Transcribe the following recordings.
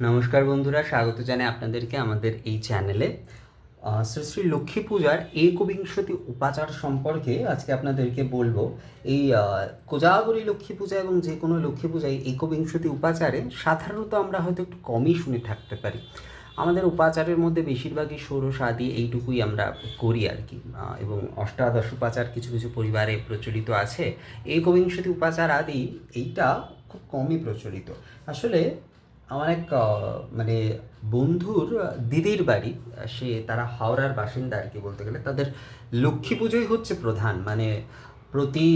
নমস্কার বন্ধুরা, স্বাগত জানাই আপনাদেরকে আমাদের এই চ্যানেলে। শ্রী শ্রী লক্ষ্মী পূজার একবিংশতি উপাচার সম্পর্কে আজকে আপনাদেরকে বলব। এই কোজাগরী লক্ষ্মী পূজা এবং যে কোনো লক্ষ্মী পূজায় একবিংশতি উপাচারে সাধারণত আমরা হয়তো একটু কমই শুনে থাকতে পারি। আমাদের উপাচারের মধ্যে বেশিরভাগই ষোড়শ আদি এইটুকুই আমরা করি আর কি। এবং অষ্টাদশ উপাচার কিছু কিছু পরিবারে প্রচলিত আছে। একবিংশতি উপাচার আদি এইটা খুব কমই প্রচলিত। আসলে আমার এক মানে বন্ধুর দিদির বাড়ি, সে তারা হাওড়ার বাসিন্দা আর কি বলতে গেলে। তাদের লক্ষ্মী পুজোই হচ্ছে প্রধান। মানে প্রতি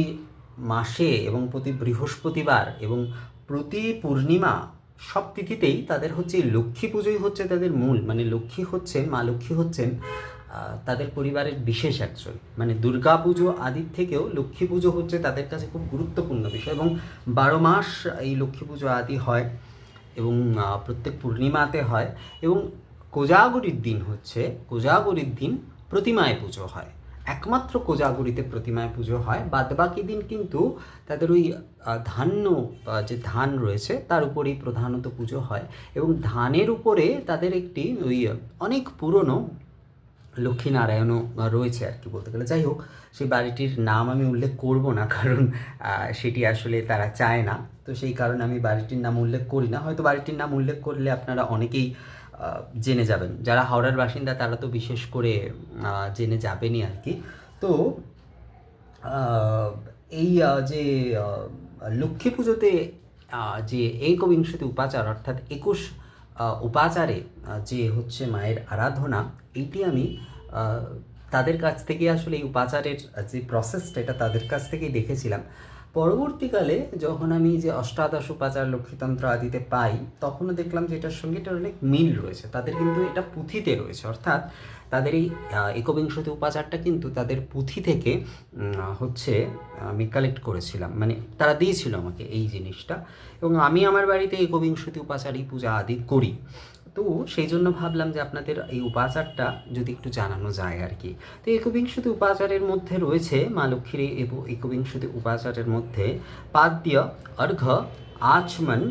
মাসে এবং প্রতি বৃহস্পতিবার এবং প্রতি পূর্ণিমা সব তিথিতেই তাদের হচ্ছে লক্ষ্মী পুজোই হচ্ছে তাদের মূল। মানে লক্ষ্মী হচ্ছেন, মা লক্ষ্মী হচ্ছেন তাদের পরিবারের বিশেষ একজন। মানে দুর্গা পুজো আদির থেকেও লক্ষ্মী পুজো হচ্ছে তাদের কাছে খুব গুরুত্বপূর্ণ বিষয় এবং বারো মাস এই লক্ষ্মী পুজো আদি হয়। এবং প্রত্যেক পূর্ণিমাতে হয় এবং কোজাগরির দিন হচ্ছে, কোজাগরির দিন প্রতিমায় পুজো হয়। একমাত্র কোজাগরিতে প্রতিমায় পুজো হয়, বাদবাকি দিন কিন্তু তাদের ওই ধান্য যে ধান রয়েছে তার উপরেই প্রধানত পুজো হয় এবং ধানের উপরে তাদের একটি ওই, অনেক পুরনো লক্ষ্মীনারায়ণও রয়েছে আর কি বলতে গেলে। যাই হোক, সেই বাড়িটির নাম আমি উল্লেখ করব না, কারণ সেটি আসলে তারা চায় না। তো সেই কারণে আমি বাড়িটির নাম উল্লেখ করি না। হয়তো বাড়িটির নাম উল্লেখ করলে আপনারা অনেকেই জেনে যাবেন। যারা হাওড়ার বাসিন্দা, তারা তো বিশেষ করে জেনে যাবেনই আর কি। তো এই যে লক্ষ্মী পুজোতে যে একবিংশতি উপাচার, অর্থাৎ একুশ উপাচারে যে হচ্ছে মায়ের আরাধনা এটি আমি তাদের কাছ থেকে আসলে এই উপাচারের যে প্রসেসটা এটা তাদের কাছ থেকেই দেখেছিলাম। পরবর্তীকালে যখন আমি যে অষ্টাদশ উপাচার, লক্ষ্মীতন্ত্র আদিতে পাই, তখনও দেখলাম যে এটার সঙ্গে এটার অনেক মিল রয়েছে। তাদের কিন্তু এটা পুঁথিতে রয়েছে। অর্থাৎ তাদের এই একবিংশতি উপাচারটা কিন্তু তাদের পুঁথি থেকে হচ্ছে, আমি কালেক্ট করেছিলাম। মানে তারা দিয়েছিল আমাকে এই জিনিসটা। এবং আমি আমার বাড়িতে একবিংশতি উপাচারই পূজা আদি করি। তো সেই জন্য ভাবলাম যে আপনাদের এই উপাচারটা যদি একটু জানানো যায় আর কি। তো একবিংশতি উপাচারের মধ্যে রয়েছে মা লক্ষ্মীর একবিংশতি উপাচারের মধ্যে পাদ্য, অর্ঘ, আচমন,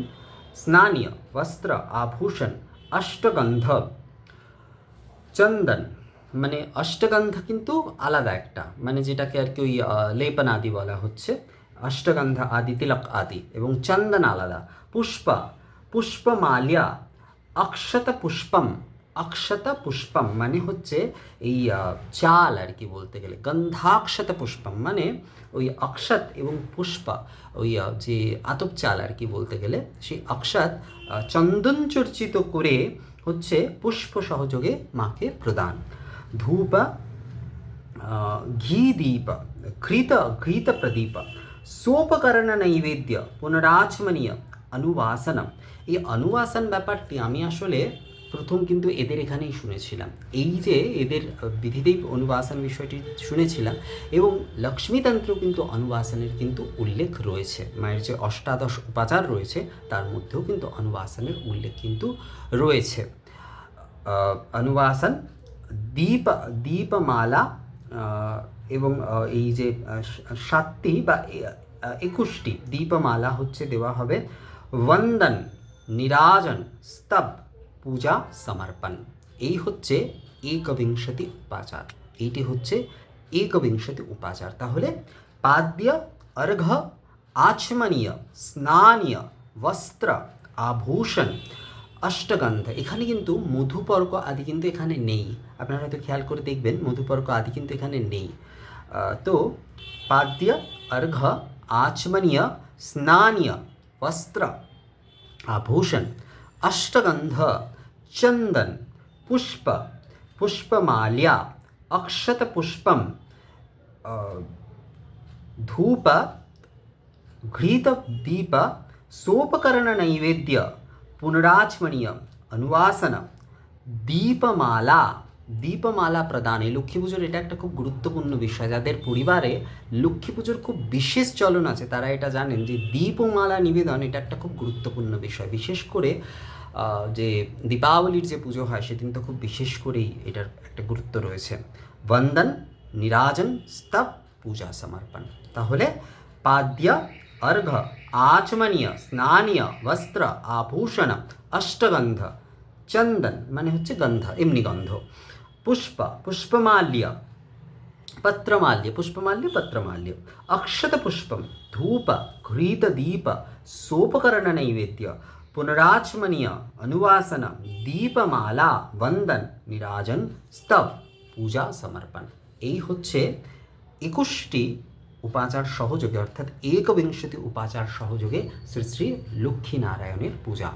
স্নানীয়, বস্ত্র, আভূষণ, অষ্টগন্ধ, চন্দন। মানে অষ্টগন্ধ কিন্তু আলাদা একটা। মানে যেটাকে আর কি ওই লেপন আদি বলা হচ্ছে। অষ্টগন্ধা আদি, তিলক আদি এবং চন্দন আলাদা। পুষ্প পুষ্পমাল্যা অক্ষত পুষ্পম অক্ষত পুষ্পম মানে হচ্ছে এই চাল আর কি বলতে গেলে গন্ধাক্ষত পুষ্পম মানে ওই অক্ষত এবং পুষ্প ওই যে আতপ চাল আর কি বলতে গেলে সেই অক্ষত চন্দন চর্চিত করে হচ্ছে পুষ্প সহযোগে মাকে প্রদান ধূপ ঘি দীপ ঘৃত ঘৃত প্রদীপ সোপকরণ নৈবেদ্য পুনরাচমনীয় অনুবাসনম এই অনুবাসন ব্যাপারটি আমি আসলে প্রথম কিন্তু এদের এখানেই শুনেছিলাম। এই যে এদের বিধিতেই অনুবাসন বিষয়টি শুনেছিলাম এবং লক্ষ্মীতন্ত্র কিন্তু অনুবাসনের কিন্তু উল্লেখ রয়েছে। মায়ের যে অষ্টাদশ উপাচার রয়েছে, তার মধ্যেও কিন্তু অনুবাসনের উল্লেখ কিন্তু রয়েছে। অনুবাসন, দীপ, দীপমালা এবং এই যে সাতটি বা একুশটি দীপমালা হচ্ছে দেওয়া হবে। বন্দন নিরাজন স্তব পূজা সমর্পণ এই হচ্ছে একবিংশতি উপাচার। এইটি হচ্ছে একবিংশতি উপাচার। তাহলে পাদ্য, অর্ঘ, আচমনীয়, স্নানীয়, বস্ত্র, আভূষণ, অষ্টগন্ধ। এখানে কিন্তু মধুপর্ক আদি কিন্তু এখানে নেই। আপনারা হয়তো খেয়াল করে দেখবেন, মধুপর্ক আদি কিন্তু এখানে নেই। তো পাদ্য, অর্ঘ, আচমনীয়, স্নানীয় वस्त्र, आभूषण, अष्टगंध, चंदन, पुष्प, पुष्पमाल्या, अक्षत पुष्पम धूप, घृत दीप, सोपकरण नैवेद्य पुनराचमणीय अनुवासन दीपमाला দীপমালা প্রদান লক্ষ্মী পুজোর এটা একটা খুব গুরুত্বপূর্ণ বিষয়। যাদের পরিবারে লক্ষ্মী পুজোর খুব বিশেষ চলন আছে, তারা এটা জানেন যে দীপমালা নিবেদন এটা একটা খুব গুরুত্বপূর্ণ বিষয়। বিশেষ করে যে দীপাবলির যে পুজো হয়, সেদিন তো খুব বিশেষ করেই এটার একটা গুরুত্ব রয়েছে। বন্দন, নিরাজন, স্তব, পূজা, সমর্পণ। তাহলে পাদ্য অর্ঘ আচমনীয়, স্নানীয়, বস্ত্র, আভূষণ, অষ্টগন্ধ, চন্দন মানে হচ্ছে গন্ধ, এমনি গন্ধ। পুষ্প পুষ্পমাল্য पत्रमाल्य पुष्पमाल्य पत्रमाल्य अक्षतपुष्पं धूप घृतदीप सोपकरणनैवेद्य पुनराचमनीय अनुवासन দীপমালা বন্দন নিরাজন স্তব পূজা সমর্পণ এই হচ্ছে একুশটি উপাচার সহযোগে অর্থাৎ একবিংশতি উপাচার সহযোগে শ্রী শ্রী লক্ষ্মীনারায়ণের পূজা